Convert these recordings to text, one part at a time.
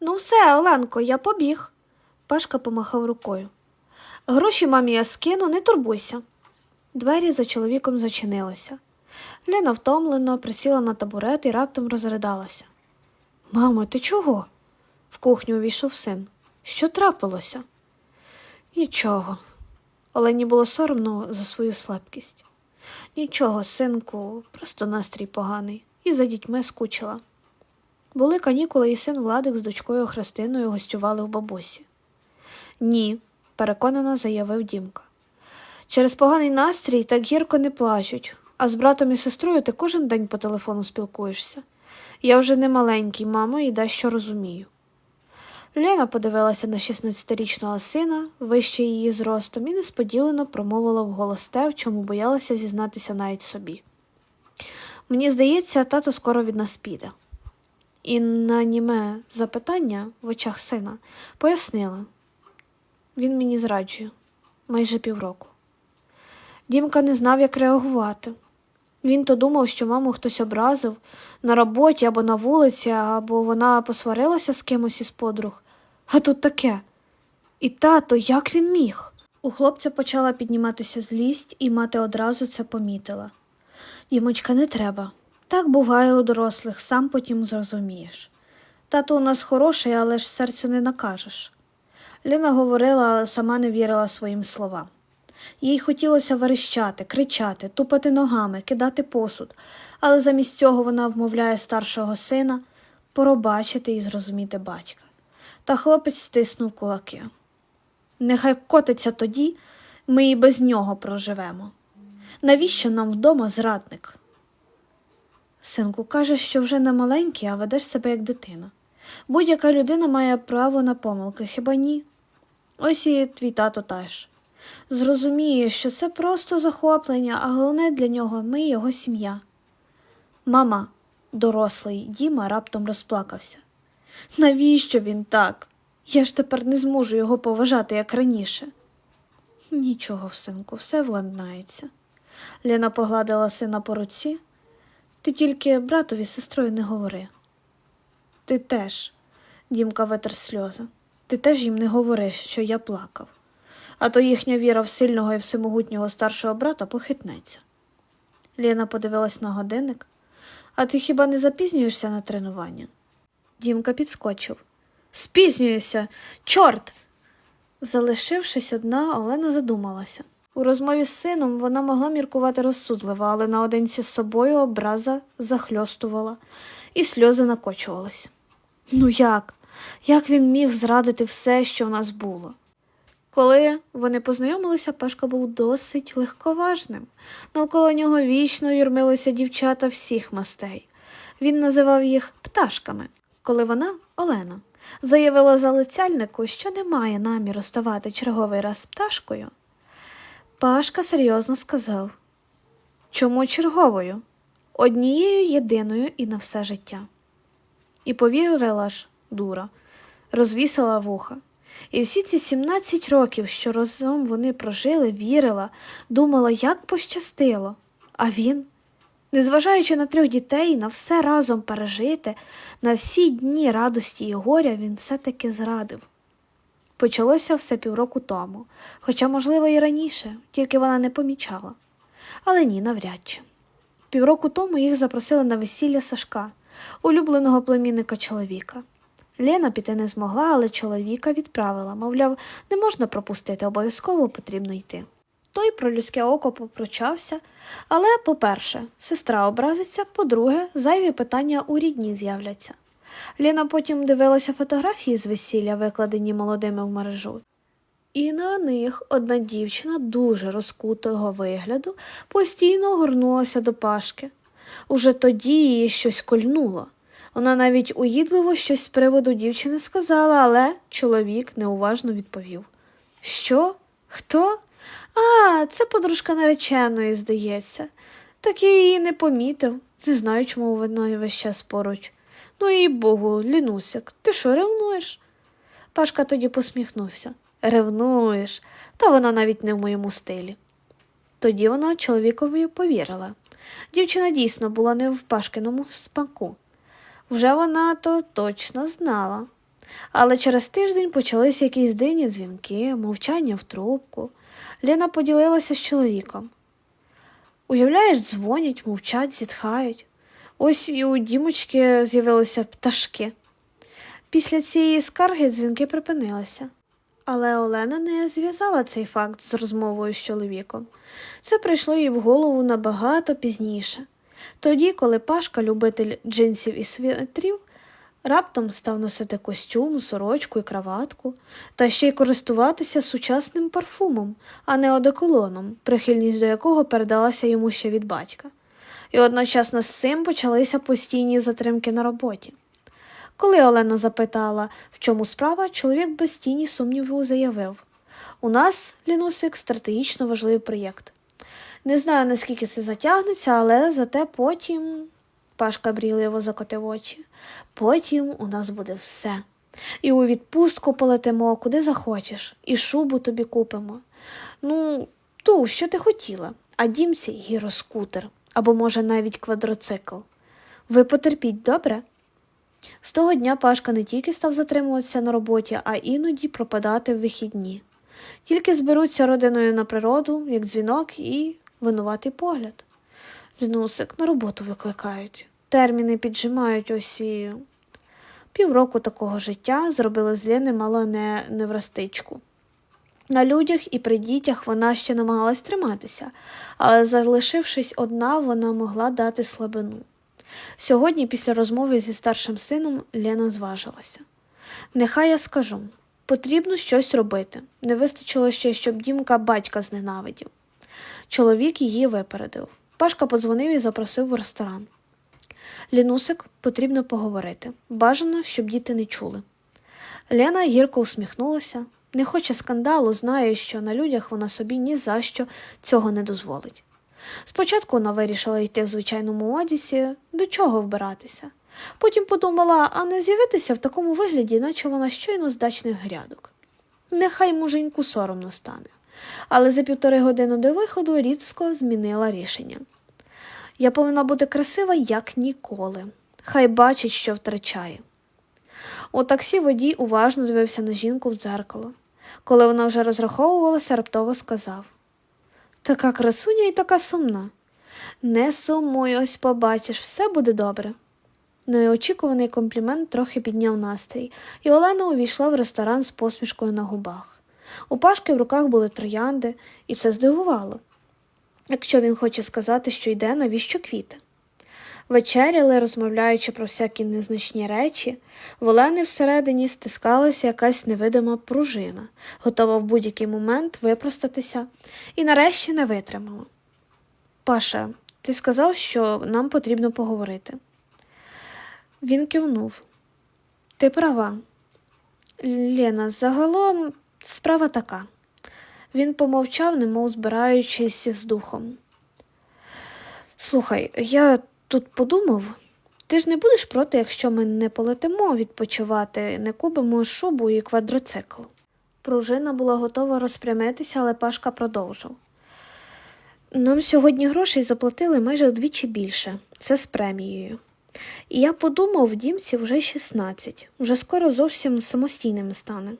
Ну, все, Оленко, я побіг. Пашка помахав рукою. Гроші мамі я скину, не турбуйся. Двері за чоловіком зачинилися. Лена втомлено присіла на табурет і раптом розридалася. Мамо, ти чого? В кухню увійшов син. Що трапилося? Нічого. Олені було соромно за свою слабкість. Нічого, синку, просто настрій поганий, і за дітьми скучила. Були канікули, і син Владик з дочкою Христиною гостювали в бабусі. Ні, переконано заявив Дімка. Через поганий настрій так гірко не плачуть, а з братом і сестрою ти кожен день по телефону спілкуєшся. Я вже не маленький, мамо, і дещо розумію. Лена подивилася на 16-річного сина, вище її зростом, і несподівано промовила вголос те, в чому боялася зізнатися навіть собі. Мені здається, тато скоро від нас піде. І на німе запитання в очах сина пояснила він мені зраджує майже півроку. Дімка не знав, як реагувати. Він то думав, що маму хтось образив на роботі або на вулиці, або вона посварилася з кимось із подруг. А тут таке. І тато, як він міг? У хлопця почала підніматися злість, і мати одразу це помітила. Дімочка, не треба. Так буває у дорослих, сам потім зрозумієш. Тато у нас хороший, але ж серцю не накажеш. Ліна говорила, але сама не вірила своїм словам. Їй хотілося верещати, кричати, тупати ногами, кидати посуд, але замість цього вона вмовляє старшого сина пробачити і зрозуміти батька. Та хлопець стиснув кулаки. Нехай котиться тоді, ми і без нього проживемо. Навіщо нам вдома зрадник? Синку, кажеш, що вже не маленький, а ведеш себе як дитина. Будь-яка людина має право на помилки, хіба ні? Ось і твій тато теж. Зрозуміє, що це просто захоплення, а головне для нього ми його сім'я. Мама, дорослий Діма, раптом розплакався. Навіщо він так? Я ж тепер не зможу його поважати, як раніше. Нічого, синку, все владнається. Ліна погладила сина по руці. Ти тільки братові з сестрою не говори. Ти теж, Дімка витер сльози, ти теж їм не говори, що я плакав, а то їхня віра в сильного і всемогутнього старшого брата похитнеться. Ліна подивилась на годинник. А ти хіба не запізнюєшся на тренування? Дімка підскочив. Спізнююся, чорт. Залишившись одна, Олена задумалася. У розмові з сином вона могла міркувати розсудливо, але наодинці з собою образа захльостувала, і сльози накочувались. Ну як? Як він міг зрадити все, що в нас було? Коли вони познайомилися, Пашка був досить легковажним. Навколо нього вічно юрмилися дівчата всіх мастей. Він називав їх пташками. Коли вона, Олена, заявила залицяльнику, що не має наміру ставати черговий раз пташкою, Пашка серйозно сказав Чому черговою? Однією єдиною і на все життя. І повірила ж, дура, розвісила вуха. І всі ці 17 років, що разом вони прожили, вірила, думала, як пощастило. А він, незважаючи на трьох дітей, на все разом пережити, на всі дні радості і горя, він все-таки зрадив. Почалося все півроку тому, хоча, можливо, і раніше, тільки вона не помічала. Але ні, навряд чи. Півроку тому їх запросили на весілля Сашка, улюбленого племінника чоловіка. Лена піти не змогла, але чоловіка відправила, мовляв, не можна пропустити, обов'язково потрібно йти. Той про людське око попрочався, але, по-перше, сестра образиться, по-друге, зайві питання у рідні з'являться. Ліна потім дивилася фотографії з весілля, викладені молодими в мережу. І на них одна дівчина дуже розкутого вигляду постійно горнулася до пашки. Уже тоді її щось кольнуло. Вона навіть уїдливо щось з приводу дівчини сказала, але чоловік неуважно відповів. Що? Хто? А, це подружка нареченої, здається. Так я її не помітив. Не знаю, чому вона весь час поруч. Ну і богу, Лінусик, ти що, ревнуєш? Пашка тоді посміхнувся. Ревнуєш, та вона навіть не в моєму стилі. Тоді вона чоловікові повірила. Дівчина дійсно була не в Пашкиному спаку. Вже вона то точно знала. Але через тиждень почалися якісь дивні дзвінки, мовчання в трубку. Лена поділилася з чоловіком. Уявляєш, дзвонять, мовчать, зітхають. Ось і у дімочки з'явилися пташки. Після цієї скарги дзвінки припинилися. Але Олена не зв'язала цей факт з розмовою з чоловіком. Це прийшло їй в голову набагато пізніше. Тоді, коли Пашка, любитель джинсів і світрів, раптом став носити костюм, сорочку і краватку, та ще й користуватися сучасним парфумом, а не одеколоном, прихильність до якого передалася йому ще від батька. І одночасно з цим почалися постійні затримки на роботі. Коли Олена запитала, в чому справа, чоловік без тіні сумніву заявив у нас, Лінусик, стратегічно важливий проєкт. Не знаю, наскільки це затягнеться, але зате потім. Пашка брійливо закотив очі. Потім у нас буде все. І у відпустку полетимо, куди захочеш, і шубу тобі купимо. Ну, ту, що ти хотіла, а дімці гіроскутер або, може, навіть квадроцикл. Ви потерпіть, добре? З того дня Пашка не тільки став затримуватися на роботі, а іноді пропадати в вихідні. Тільки зберуться родиною на природу, як дзвінок, і винуватий погляд. Лінусик на роботу викликають. Терміни піджимають ось і. Півроку такого життя зробили з Лєни мало не неврастичку. На людях і при дітях вона ще намагалась триматися, але залишившись одна, вона могла дати слабину. Сьогодні, після розмови зі старшим сином, Лена зважилася. Нехай я скажу потрібно щось робити. Не вистачило ще, щоб Дімка батька зненавидів. Чоловік її випередив. Пашка подзвонив і запросив в ресторан. Лінусик, потрібно поговорити. Бажано, щоб діти не чули. Лена гірко усміхнулася. Не хоче скандалу, знає, що на людях вона собі ні за що цього не дозволить. Спочатку вона вирішила йти в звичайному одязі, до чого вбиратися. Потім подумала, а не з'явитися в такому вигляді, наче вона щойно з дачних грядок. Нехай муженьку соромно стане. Але за півтори години до виходу різко змінила рішення. Я повинна бути красива, як ніколи. Хай бачить, що втрачає. У таксі водій уважно дивився на жінку в дзеркало. Коли вона вже розраховувалася, раптово сказав Така красуня і така сумна. Не сумуй, ось побачиш, все буде добре. Неочікуваний комплімент трохи підняв настрій, і Олена увійшла в ресторан з посмішкою на губах. У Пашки в руках були троянди, і це здивувало. Якщо він хоче сказати, що йде, навіщо квіти? Вечеряли, розмовляючи про всякі незначні речі, в Олени всередині стискалася якась невидима пружина, готова в будь-який момент випростатися, і нарешті не витримала. Паша, ти сказав, що нам потрібно поговорити. Він кивнув. Ти права. Лена, загалом справа така. Він помовчав, немов збираючись з духом. Слухай, я тут подумав, ти ж не будеш проти, якщо ми не полетимо відпочивати, не купимо шубу і квадроцикл. Пружина була готова розпрямитися, але Пашка продовжив. Нам сьогодні грошей заплатили майже вдвічі більше, це з премією. І я подумав, в дімці вже 16, вже скоро зовсім самостійним стане.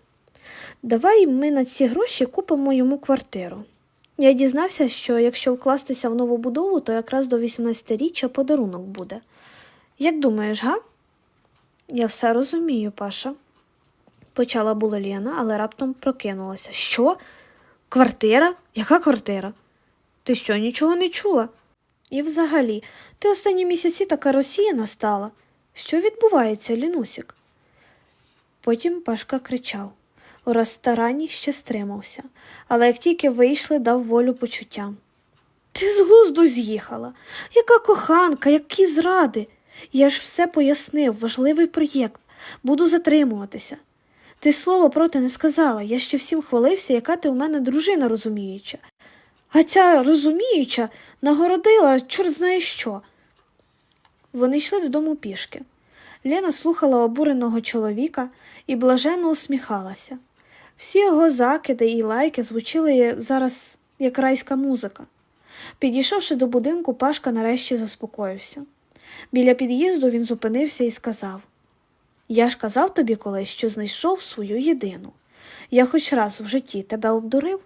Давай ми на ці гроші купимо йому квартиру. Я дізнався, що якщо вкластися в нову будову, то якраз до 18-річчя подарунок буде. Як думаєш, га? Я все розумію, Паша. Почала була Лена, але раптом прокинулася. Що? Квартира? Яка квартира? Ти що, нічого не чула? І взагалі, ти останні місяці така розсіяна стала. Що відбувається, Лінусік? Потім Пашка кричав. У ще стримався, але як тільки вийшли, дав волю почуттям. Ти з глузду з'їхала. Яка коханка, які зради. Я ж все пояснив, важливий проєкт, буду затримуватися. Ти слово проти не сказала, я ще всім хвалився, яка ти у мене дружина розуміюча. А ця розуміюча нагородила чорт знає що. Вони йшли додому пішки. Лена слухала обуреного чоловіка і блаженно усміхалася. Всі його закиди і лайки звучили зараз як райська музика. Підійшовши до будинку, Пашка нарешті заспокоївся. Біля під'їзду він зупинився і сказав Я ж казав тобі колись, що знайшов свою єдину. Я хоч раз в житті тебе обдурив.